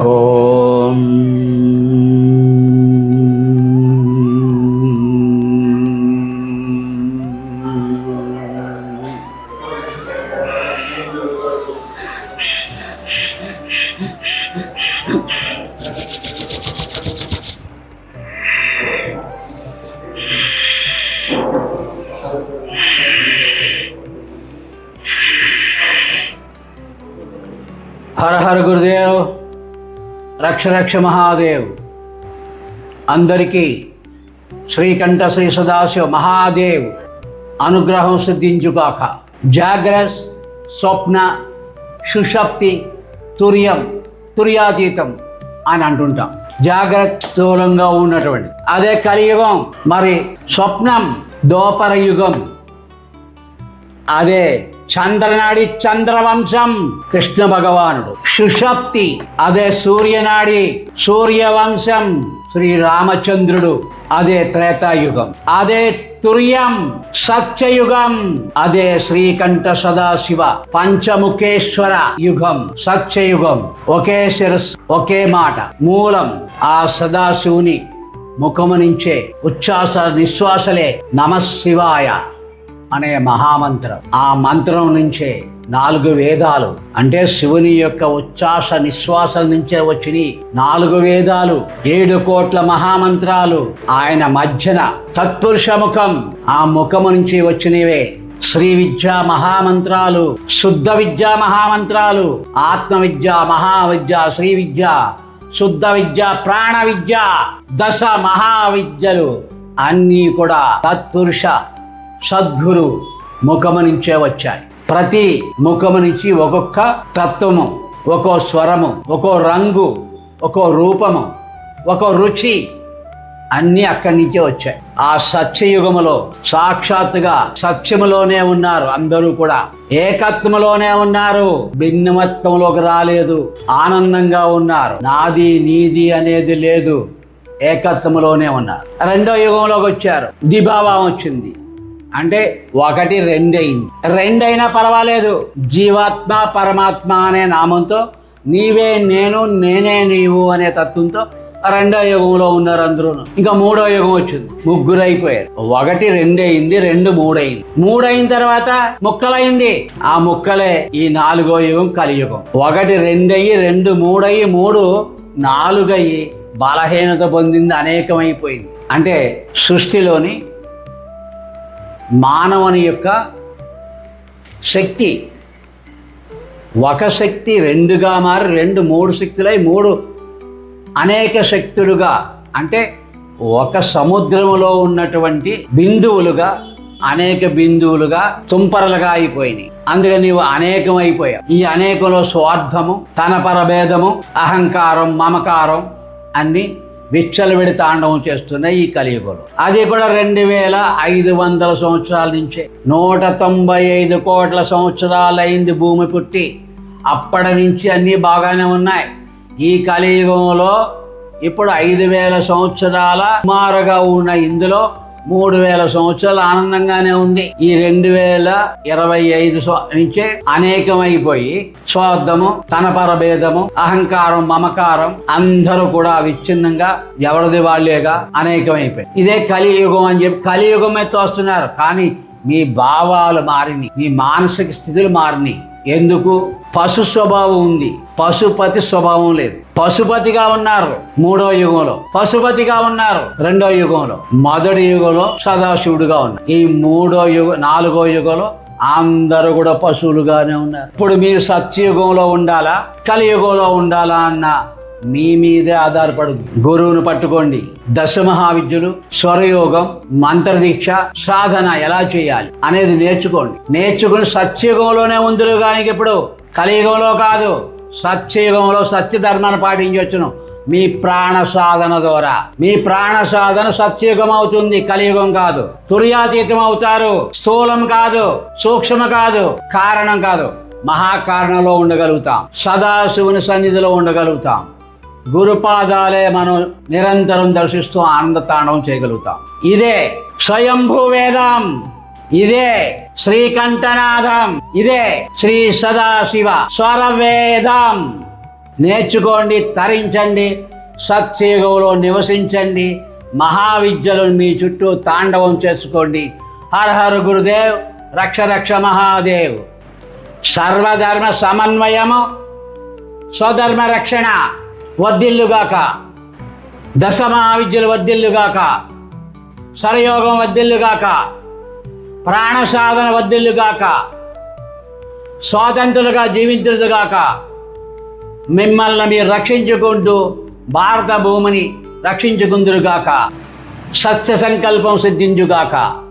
ఓం హర హర గురుదేవ్ రక్ష రక్ష మహాదేవ్. అందరికీ శ్రీకంఠ శ్రీ సదాశివ మహాదేవ్ అనుగ్రహం సిద్ధించుగాక. జాగ్రత్త స్వప్న సుషప్తి తుర్యం తుర్యాతీతం అని అంటుంటాం. జాగ్రత్త స్థూలంగా ఉన్నటువంటి. అదే కలియుగం మరి స్వప్నం దోపర యుగం అదే చంద్రనాడి చంద్రవంశం కృష్ణ భగవానుడు. సుషప్తి అదే సూర్యనాడి సూర్యవంశం శ్రీరామచంద్రుడు. అదే త్రేతాయుగం అదే తుర్యం సత్యయుగం అదే శ్రీకంఠ సదాశివ పంచముఖేశ్వర యుగం సత్యయుగం. ఒకే శిరస్సు ఒకే మాట మూలం. ఆ సదాశివుని ముఖము నుంచే ఉచ్ఛ్వాస నిశ్వాసలే నమశివాయ. అనే మహామంత్రం. ఆ మంత్రం నుంచే నాలుగు వేదాలు అంటే శివుని యొక్క ఉచ్ఛ్వాస నిశ్వాసం నుంచే వచ్చిన నాలుగు వేదాలు ఏడు కోట్ల మహామంత్రాలు. ఆయన మధ్యన తత్పురుష ముఖం ఆ ముఖము నుంచి వచ్చినవే శ్రీ విద్యా మహామంత్రాలు శుద్ధ విద్యా మహామంత్రాలు ఆత్మ విద్య మహావిద్య శ్రీ విద్య శుద్ధ విద్య ప్రాణ విద్య దశ మహావిద్యలు అన్నీ కూడా తత్పురుష సద్గురు ముఖము నుంచే వచ్చాయి. ప్రతి ముఖము నుంచి ఒక్కొక్క తత్వము ఒక్కో స్వరము ఒక్కో రంగు ఒక్కో రూపము ఒక్కో రుచి అన్నీ అక్కడి నుంచే వచ్చాయి. ఆ సత్యయుగములో సాక్షాత్తుగా సత్యములోనే ఉన్నారు అందరూ కూడా. ఏకత్వములోనే ఉన్నారు. భిన్నమత్వంలోకి రాలేదు. ఆనందంగా ఉన్నారు. నాది నీది అనేది లేదు. ఏకత్వములోనే ఉన్నారు. రెండో యుగంలోకి వచ్చారు. దిభావం వచ్చింది. అంటే ఒకటి రెండయింది రెండైనా పర్వాలేదు. జీవాత్మ పరమాత్మ అనే నామంతో నీవే నేను నేనే నీవు అనే తత్వంతో రెండో యుగంలో ఉన్నారు అందరూ ఇంకా మూడో యుగం వచ్చింది. ముగ్గురు అయిపోయారు ఒకటి రెండయింది రెండు మూడయింది మూడైన తర్వాత ముక్కలైంది. ఆ ముక్కలే ఈ నాలుగో యుగం కలియుగం. ఒకటి రెండయ్యి రెండు మూడయ్యి మూడు నాలుగయ్యి బలహీనత పొందింది అనేకమైపోయింది. అంటే సృష్టిలోని మానవుని యొక్క శక్తి. ఒక శక్తి రెండుగా మారి రెండు మూడు శక్తులై మూడు అనేక శక్తులుగా అంటే ఒక సముద్రములో ఉన్నటువంటి బిందువులుగా అనేక బిందువులుగా తుంపరలుగా అయిపోయినాయి. అందుకని నీవు అనేకం అయిపోయావు ఈ అనేకంలో స్వార్థము తన పరభేదము అహంకారం మమకారం అన్నీ విచ్చలవిడి తాండవం చేస్తున్న ఈ కలియుగంలో. అది కూడా రెండు వేల ఐదు వందల సంవత్సరాల నుంచే. నూట తొంభై ఐదు కోట్ల సంవత్సరాలైంది భూమి పుట్టి. అప్పటి నుంచి అన్నీ బాగానే ఉన్నాయి. ఈ కలియుగంలో ఇప్పుడు ఐదు వేల సంవత్సరాల సుమారుగా ఉన్న ఇందులో మూడు వేల సంవత్సరాలు ఆనందంగానే ఉంది. ఈ రెండు వేల ఇరవై ఐదు నుంచే అనేకమైపోయి స్వార్థము తన పరభేదము అహంకారం మమకారం అందరూ కూడా విచ్ఛిన్నంగా ఎవరిది వాళ్ళేగా అనేకమైపోయి ఇదే కలియుగం అని చెప్పి కలియుగమే తోస్తున్నారు కానీ మీ భావాలు మారిని మీ మానసిక స్థితులు మారినాయి. ఎందుకు? పశు స్వభావం ఉంది. పశుపతి స్వభావం లేదు. పశుపతిగా ఉన్నారు మూడో యుగంలో. పశుపతిగా ఉన్నారు రెండో యుగంలో. మొదటి యుగంలో సదాశివుడుగా ఉన్నారు. ఈ మూడో యుగ నాలుగో యుగంలో అందరూ కూడా పశువులుగానే ఉన్నారు. ఇప్పుడు మీరు సత్యయుగంలో ఉండాలా? కలియుగంలో ఉండాలా అన్న మీ మీదే ఆధారపడదు గురువును పట్టుకోండి. దశ మహావిద్యులు స్వరయోగం మంత్రదీక్ష సాధన ఎలా చేయాలి అనేది నేర్చుకోండి. నేర్చుకుని సత్యయుగంలోనే ఉందిరు కానీ ఇప్పుడు. కలియుగంలో కాదు. సత్యయుగంలో సత్య ధర్మాన్ని పాటించవచ్చును. మీ ప్రాణ సాధన ద్వారా. మీ ప్రాణ సాధన సత్యయుగం అవుతుంది. కలియుగం కాదు. తుర్యాతీతం అవుతారు. స్థూలం కాదు. సూక్ష్మ కాదు. కారణం కాదు. మహాకారణంలో ఉండగలుగుతాం. సదాశివుని సన్నిధిలో ఉండగలుగుతాం. గురుపాదాలే మనం నిరంతరం దర్శిస్తూ ఆనంద తాండవం చేయగలుగుతాం. ఇదే స్వయంభూ వేదం. ఇదే శ్రీకంఠనాథం ఇదే శ్రీ సదాశివ స్వరవేదం. నేర్చుకోండి తరించండి సత్యయుగంలో నివసించండి మహావిద్యలు మీ చుట్టూ తాండవం చేసుకోండి. హర హర గురుదేవ్ రక్ష రక్ష మహాదేవ్. సర్వధర్మ సమన్వయము స్వధర్మ రక్షణ. వద్దిల్లుగాక దశ మహావిద్యలు వద్దిల్లుగాక సరయోగం వద్దిల్లుగాక ప్రాణ సాధన వద్దిల్లుగాక స్వాతంత్రులుగా జీవించుగాక మిమ్మల్ని మీరు రక్షించుకుంటూ భారత భూమిని రక్షించుకుందురుగాక. సత్య సంకల్పం సిద్ధించుగాక.